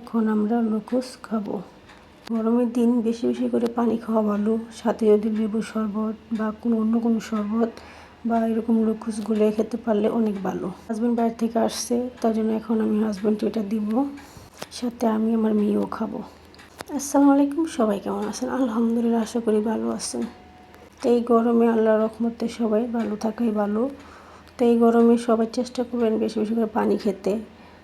এখন আমরা লুকুস খাব। গরমের দিন বেশি বেশি করে পানি খাওয়া ভালো। সাথে যদি লেবু শরবত বা কোনো অন্য কোনো শরবত বা এরকম লুকুস গুলে খেতে পারলে অনেক ভালো। হাজব্যান্ড বাইরে থেকে আসছে, তার জন্য এখন আমি হাজব্যান্ডকে এটা দিব। সাথে আমি আমার মেয়েও খাব। আসসালামু আলাইকুম, সবাই কেমন আছেন? আলহামদুলিল্লাহ, আশা করি ভালো আছেন। তো এই গরমে আল্লাহ রহমতে সবাই ভালো থাকাই ভালো। তো এই গরমে সবাই চেষ্টা করবেন বেশি বেশি করে পানি খেতে।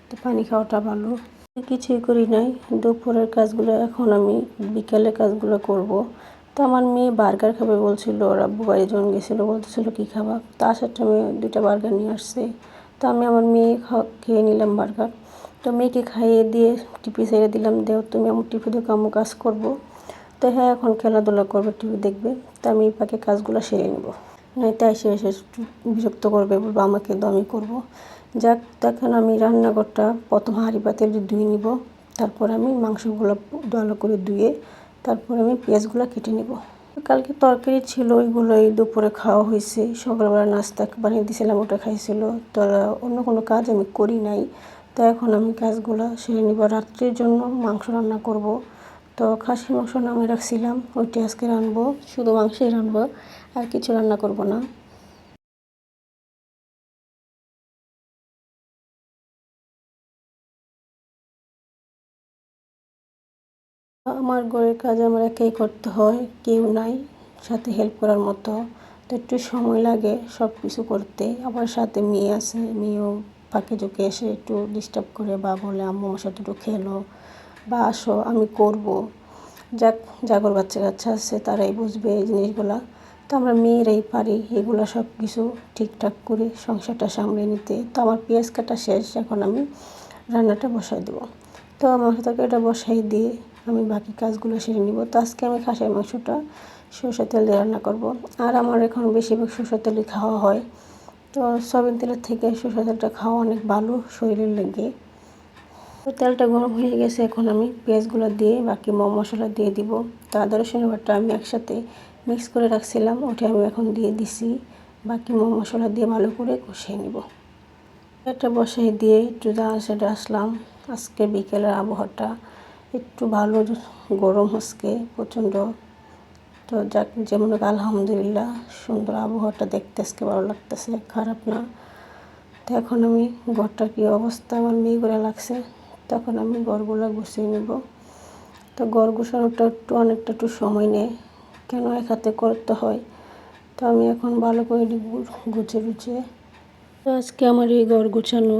তো পানি খাওয়াটা ভালো। কিছুই করি নাই। দুপুরের কাজগুলো এখন আমি বিকালের কাজগুলো করব। তো আমার মেয়ে বার্গার খাবে বলছিল, ওর আব্বু বাড়ি যখন গেছিল বলতেছিল, কী খাবা? তো আসার টাইমে দুইটা বার্গার নিয়ে আসছে। তো আমি আমার মেয়ে খেয়ে নিলাম বার্গার। তো মেয়েকে খাইয়ে দিয়ে টিপি ছেড়ে দিলাম। দেও, তুমি আমার টিপি দিয়ে কামো কাজ করব। তো হ্যাঁ এখন খেলাধুলা করবে, টিভি দেখবে। তো আমি পাকে কাজগুলো সেরে নেব। নয়তো এসে এসে বিরক্ত করবে, বলব, আমাকে তো আমি করব। যাক তখন আমি রান্নাঘরটা প্রথম হাঁড়ি পাতিল ধুয়ে নিব, তারপর আমি মাংসগুলো ভালো করে ধুয়ে তারপর আমি পেঁয়াজগুলো কেটে নেব। কালকে তরকারি ছিল ওইগুলো এই দুপুরে খাওয়া হয়েছে, সকালবেলা নাস্তা বানিয়ে দিয়েছিলাম, ওটা খাইছিল। তো অন্য কোনো কাজ আমি করি নাই, তো এখন আমি কাজগুলো সেরে নিব। রাত্রির জন্য মাংস রান্না করব। তো খাসির মাংস নামে রাখছিলাম, ওইটি আজকে রানবো, শুধু মাংসই রানবো, আর কিছু রান্না করব না। আমার ঘরের কাজ আমার একেই করতে হয়, কেউ নাই, সাথে হেল্প করার মতো। তো একটু সময় লাগে সব কিছু করতে। আবার সাথে মেয়ে আছে, মেয়েও ফাঁকে ঝুঁকে এসে একটু ডিস্টার্ব করে বা বলে, আম্মু, আমার সাথে একটু খেলো বা আসো, আমি করব। যাক, জাগর বাচ্চা কাচ্চা আছে, তারাই বুঝবে এই জিনিসগুলা। তো আমরা মেয়েরাই পারি এগুলো সব কিছু ঠিকঠাক করে সংসারটা সামলে নিতে। তো আমার পেঁয়াজ কাটা শেষ, এখন আমি রান্নাটা বসাই দেবো। তো আমার তরকারিটা বসাই দিয়ে আমি বাকি কাজগুলো সেরে নিব। তো আজকে আমি খাসের মাংসটা, সরষের তেল দিয়ে রান্না করব। আর আমার এখন বেশিরভাগ সরষের তেলই খাওয়া হয়। তো সয়াবিন তেলের থেকে সরষের তেলটা খাওয়া অনেক ভালো শরীরের লেগে। তো তেলটা গরম হয়ে গেছে, এখন আমি পেঁয়াজগুলো দিয়ে বাকি মম মশলা দিয়ে দিব। তো আদা, রসুন, বাটা আমি একসাথে মিক্স করে রাখছিলাম, ওটা আমি এখন দিয়ে দিছি। বাকি মম মশলা দিয়ে ভালো করে কষিয়ে নিব। এটা বসাই দিয়ে একটু জাল সেটা আসলাম। আজকে বিকেলের আবহাওয়াটা। একটু ভালো গরম হচ্ছে প্রচণ্ড। তো যাক, যেমন আলহামদুলিল্লাহ, সুন্দর আবহাওয়াটা দেখতে আজকে ভালো লাগতেছে, খারাপ না। তো এখন আমি ঘরটার কী অবস্থা? আমার মেয়ে করে লাগছে, তখন আমি গড়গুলো গুছিয়ে নেব। তো গড় গুছানোটা একটু, অনেকটা একটু সময় নেয়, কেন এক হাতে করতে হয়? তো আমি এখন ভালো করে গুছিয়ে গুছিয়ে। আজকে আমার এই গড় গুছানো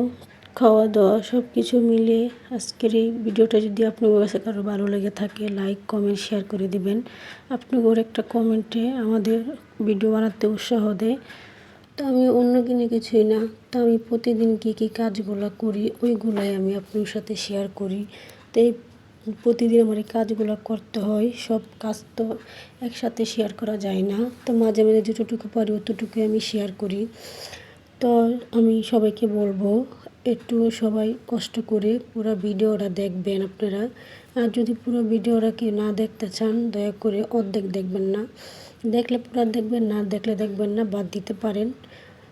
খাওয়া দাওয়া সব কিছু মিলে আজকের এই ভিডিওটা যদি আপনার কাছে কারও ভালো লেগে থাকে লাইক কমেন্ট শেয়ার করে দিবেন। ওর একটা কমেন্টে আমাদের ভিডিও বানাতে উৎসাহ দেয়। তো আমি অন্য কিনে কিছুই না, তো আমি প্রতিদিন কী কী কাজগুলো করি, ওইগুলাই আমি আপনার সাথে শেয়ার করি। তো এই প্রতিদিন আমার এই কাজগুলো করতে হয়, সব কাজ তো একসাথে শেয়ার করা যায় না। তো মাঝে মাঝে যতটুকু পারি, অতটুকুই আমি শেয়ার করি। তো আমি সবাইকে বলব একটু সবাই কষ্ট করে পুরো ভিডিওটা দেখবেন আপনারা। আর যদি পুরো ভিডিওটা কেউ না দেখতে চান, দয়া করে অর্ধেক দেখবেন না। দেখলে পুরো দেখবেন, না দেখলে দেখবেন না, বাদ দিতে পারেন।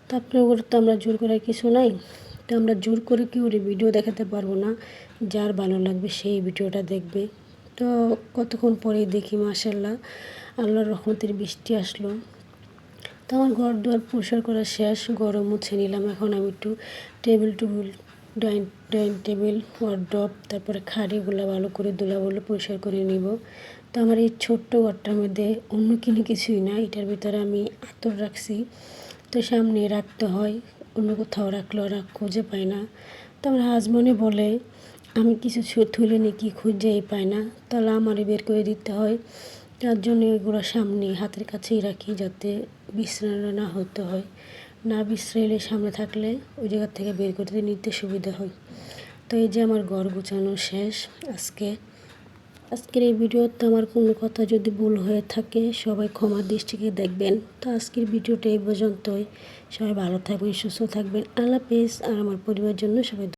তো আপনার তো আমরা জোর করার কিছু নাই। তো আমরা জোর করে কেউ ভিডিও দেখাতে পারব না। যার ভালো লাগবে সেই ভিডিওটা দেখবে। তো কতক্ষণ পরেই দেখি মাসাল্লাহ আল্লাহর রহমতের বৃষ্টি আসলো। তো আমার ঘর দুয়ার পরিষ্কার করা শেষ, গরম মুছে নিলাম। এখন আমি একটু টেবিল টুবিল ডাইন ডাইনিং টেবিল ওয়ার্ড্রপ তারপরে খাড়িগুলো ভালো করে বলে পরিষ্কার করে নিব। তো আমার এই ছোট্ট ঘরটার মধ্যে অন্য কিনে কিছুই না, এটার ভিতরে আমি আতর রাখছি। তো সামনে রাখতে হয়, অন্য কোথাও রাখলে ওরা খুঁজে পায় না। তো আমার হাজব্যান্ডে বলে, আমি কিছু তুলে নিয়ে কি খুঁজেই পাই না। তাহলে আমারই বের করে দিতে হয়। তার জন্য এগুলো সামনে হাতের কাছেই রাখি যাতে বিশ্রাম না হতে হয়। না বিশ্রাইলে সামনে থাকলে ওই জায়গার থেকে বের করতে নিতে সুবিধা হয়। তো এই যে আমার ঘর গোছানো শেষ, আজকে, আজকের এই ভিডিওতে আমার কোনো কথা যদি ভুল হয়ে থাকে, সবাই ক্ষমার দৃষ্টিকে দেখবেন। তো আজকের ভিডিওটা এই পর্যন্তই। সবাই ভালো থাকবেন, সুস্থ থাকবেন। আল্লাহ পেস আর আমার পরিবারের জন্য সবাই